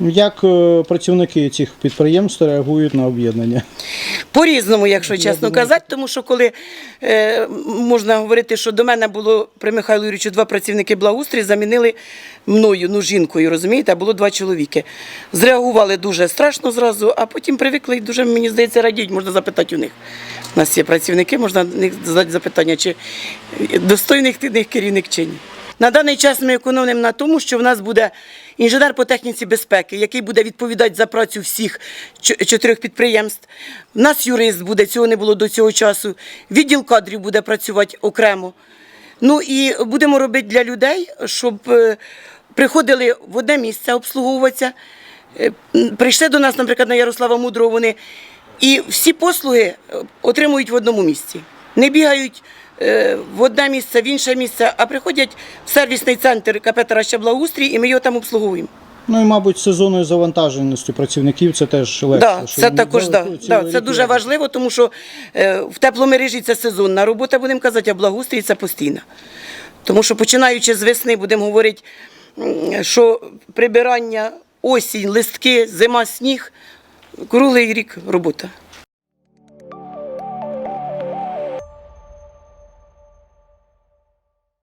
Як е, працівники цих підприємств реагують на об'єднання? По-різному, якщо чесно казати, тому що коли е, можна говорити, що до мене було при Михайлу Юрійовичу два працівники благоустрій, замінили мною, ну жінкою, розумієте, а було два чоловіки. Зреагували дуже страшно зразу, а потім привикли і дуже, мені здається, радіють, можна запитати у них. У нас є працівники, можна них задати запитання, чи достойний ти них керівник чи ні. На даний час ми економимо на тому, що в нас буде інженер по техніці безпеки, який буде відповідати за працю всіх чотирьох підприємств. У нас юрист буде, цього не було до цього часу. Відділ кадрів буде працювати окремо. Ну і будемо робити для людей, щоб е, приходили в одне місце обслуговуватися. Е, Прийшли до нас, наприклад, на Ярослава Мудрого вони, і всі послуги е, отримують в одному місці. Не бігають в одне місце, в інше місце, а приходять в сервісний центр КП Тараща Благоустрій, і ми його там обслуговуємо. Ну і, мабуть, сезонною завантаженістю працівників це теж легше. Да, це також да, да, це дуже важливо, тому що е, в тепломережі це сезонна робота, будемо казати, а благоустрій це постійна. Тому що починаючи з весни, будемо говорити, що прибирання, осінь, листки, зима, сніг, круглий рік робота.